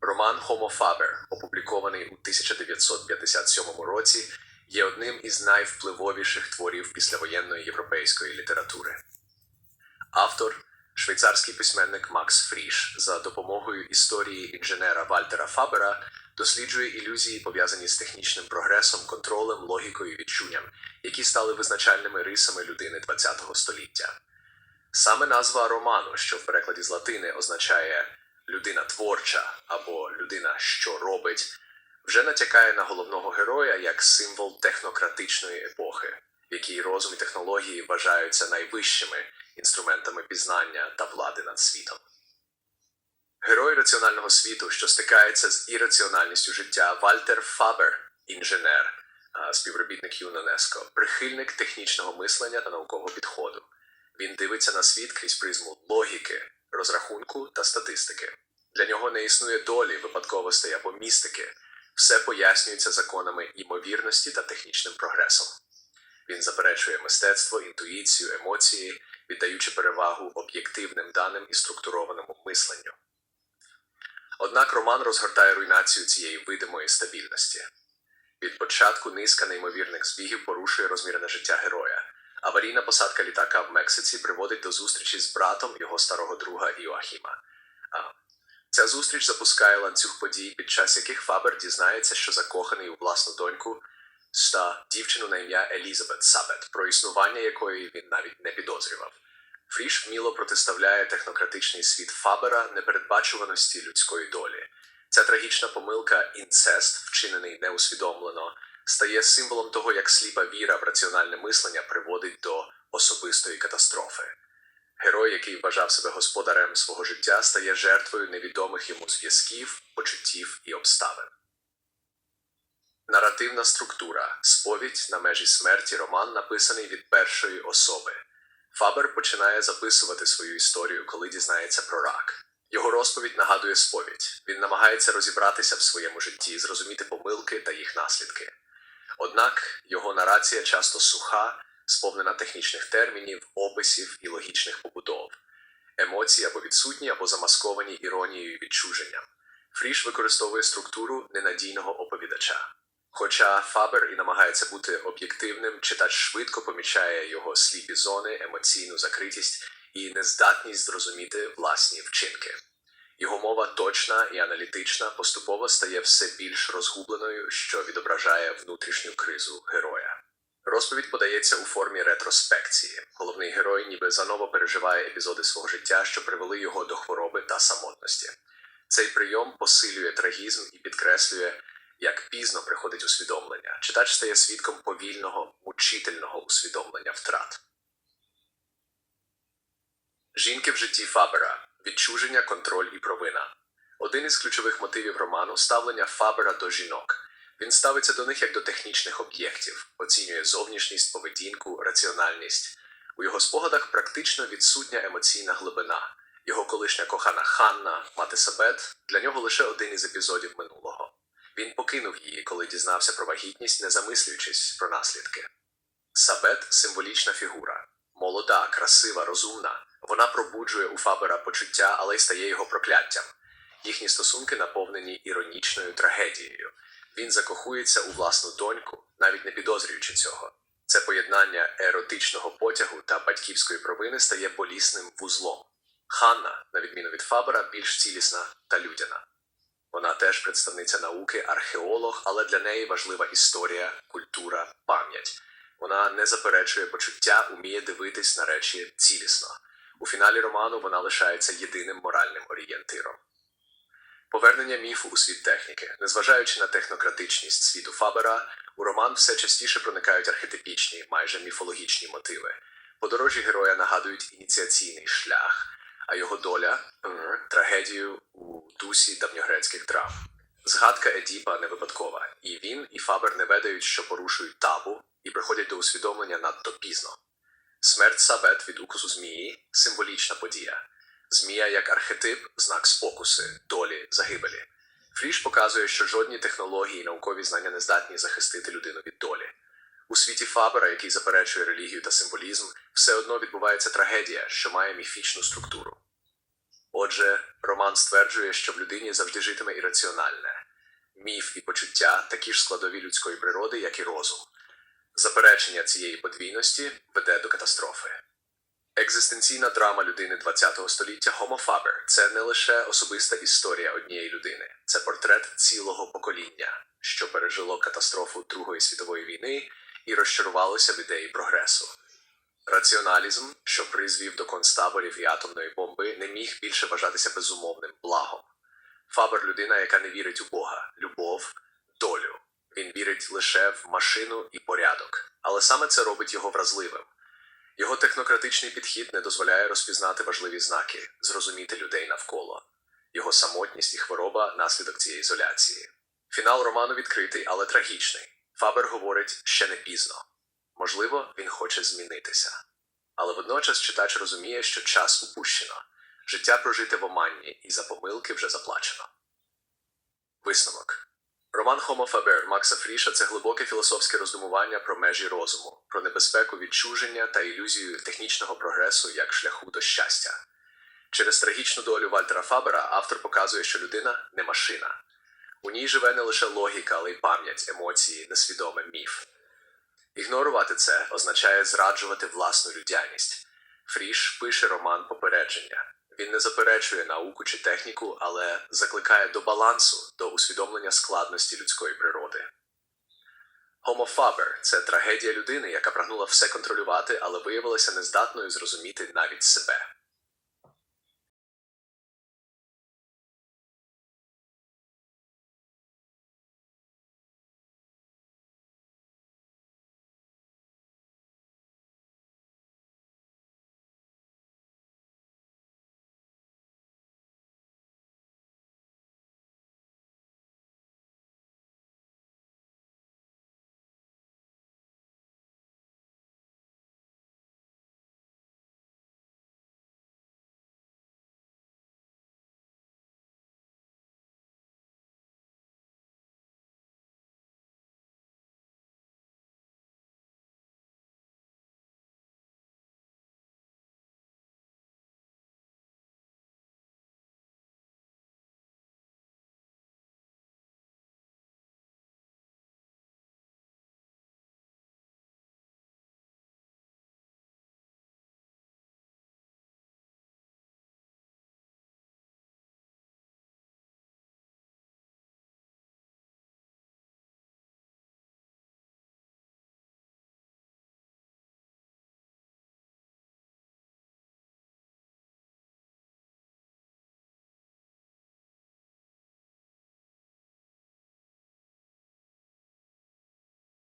Роман Homo Faber, опублікований у 1957 році, є одним із найвпливовіших творів післявоєнної європейської літератури. Автор швейцарський письменник Макс Фріш за допомогою історії інженера Вальтера Фабера досліджує ілюзії, пов'язані з технічним прогресом, контролем, логікою і відчунням, які стали визначальними рисами людини ХХ століття. Саме назва роману, що в перекладі з латини означає людина творча або людина, що робить, вже натякає на головного героя як символ технократичної епохи, в якій розум і технології вважаються найвищими інструментами пізнання та влади над світом. Герой раціонального світу, що стикається з ірраціональністю життя, Вальтер Фабер, інженер, співробітник ЮНЕСКО, прихильник технічного мислення та наукового підходу. Він дивиться на світ крізь призму логіки, розрахунку та статистики. Для нього не існує долі, випадковостей або містики. Все пояснюється законами імовірності та технічним прогресом. Він заперечує мистецтво, інтуїцію, емоції, віддаючи перевагу об'єктивним даним і структурованому мисленню. Однак роман розгортає руйнацію цієї видимої стабільності. Від початку низка неймовірних збігів порушує розмірене життя героя. Аварійна посадка літака в Мексиці приводить до зустрічі з братом його старого друга Іоахіма. Ця зустріч запускає ланцюг подій, під час яких Фабер дізнається, що закоханий у власну доньку та дівчину на ім'я Елізабет Сабет, про існування якої він навіть не підозрював. Фріш вміло протиставляє технократичний світ Фабера непередбачуваності людської долі. Ця трагічна помилка інцест, вчинений неусвідомлено, стає символом того, як сліпа віра в раціональне мислення приводить до особистої катастрофи. Герой, який вважав себе господарем свого життя, стає жертвою невідомих йому зв'язків, почуттів і обставин. Наративна структура сповідь на межі смерті роман написаний від першої особи. Фабер починає записувати свою історію, коли дізнається про рак. Його розповідь нагадує сповідь. Він намагається розібратися в своєму житті, зрозуміти помилки та їх наслідки. Однак його нарація часто суха, сповнена технічних термінів, описів і логічних побудов. Емоції або відсутні, або замасковані іронією відчуженням. Фріш використовує структуру ненадійного оповідача. Хоча Фабер і намагається бути об'єктивним, читач швидко помічає його сліпі зони, емоційну закритість і нездатність зрозуміти власні вчинки. Його мова точна і аналітична поступово стає все більш розгубленою, що відображає внутрішню кризу героя. Розповідь подається у формі ретроспекції. Головний герой ніби заново переживає епізоди свого життя, що привели його до хвороби та самотності. Цей прийом посилює трагізм і підкреслює, як пізно приходить усвідомлення. Читач стає свідком повільного, мучительного усвідомлення втрат. Жінки в житті Фабера відчуження, контроль і провина. Один із ключових мотивів роману ставлення Фабера до жінок. Він ставиться до них як до технічних об'єктів, оцінює зовнішність, поведінку, раціональність. У його спогадах практично відсутня емоційна глибина. Його колишня кохана Ханна, мати Сабет, для нього лише один із епізодів минулого. Він покинув її, коли дізнався про вагітність, не замислюючись про наслідки. Сабет символічна фігура, молода, красива, розумна. Вона пробуджує у Фабера почуття, але й стає його прокляттям. Їхні стосунки наповнені іронічною трагедією. Він закохується у власну доньку, навіть не підозрюючи цього. Це поєднання еротичного потягу та батьківської провини стає болісним вузлом. Ханна, на відміну від Фабера, більш цілісна та людяна. Вона теж представниця науки, археолог, але для неї важлива історія, культура, пам'ять. Вона не заперечує почуття, уміє дивитись на речі цілісно. У фіналі роману вона лишається єдиним моральним орієнтиром. Повернення міфу у світ техніки, незважаючи на технократичність світу Фабера, у роман все частіше проникають архетипічні, майже міфологічні мотиви. Подорожі героя нагадують ініціаційний шлях, а його доля трагедію у дусі давньогрецьких драм. Згадка Едіпа не випадкова, і він, і Фабер не ведають, що порушують табу і приходять до усвідомлення надто пізно. Смерть Сабет від укусу змії символічна подія. Змія як архетип, знак спокуси, долі, загибелі. Фріш показує, що жодні технології і наукові знання не здатні захистити людину від долі. У світі Фабера, який заперечує релігію та символізм, все одно відбувається трагедія, що має міфічну структуру. Отже, Роман стверджує, що в людині завжди житиме ірраціональне. Міф і почуття такі ж складові людської природи, як і розум. Заперечення цієї подвійності веде до катастрофи. Екзистенційна драма людини ХХ століття Faber – це не лише особиста історія однієї людини, це портрет цілого покоління, що пережило катастрофу Другої світової війни і розчарувалося в ідеї прогресу. Раціоналізм, що призвів до концтаборів і атомної бомби, не міг більше вважатися безумовним благом. Фабер людина, яка не вірить у Бога, любов, долю. Він вірить лише в машину і порядок, але саме це робить його вразливим. Його технократичний підхід не дозволяє розпізнати важливі знаки, зрозуміти людей навколо. Його самотність і хвороба наслідок цієї ізоляції. Фінал роману відкритий, але трагічний. Фабер говорить ще не пізно. Можливо, він хоче змінитися. Але водночас читач розуміє, що час упущено, життя прожите в оманні і за помилки вже заплачено. Висновок. Роман Homo Faber Макса Фріша це глибоке філософське роздумування про межі розуму, про небезпеку відчуження та ілюзію технічного прогресу як шляху до щастя. Через трагічну долю Вальтера Фабера автор показує, що людина не машина. У ній живе не лише логіка, але й пам'ять, емоції, несвідоме міф. Ігнорувати це означає зраджувати власну людяність. Фріш пише роман попередження. Він не заперечує науку чи техніку, але закликає до балансу, до усвідомлення складності людської природи. Faber – це трагедія людини, яка прагнула все контролювати, але виявилася нездатною зрозуміти навіть себе.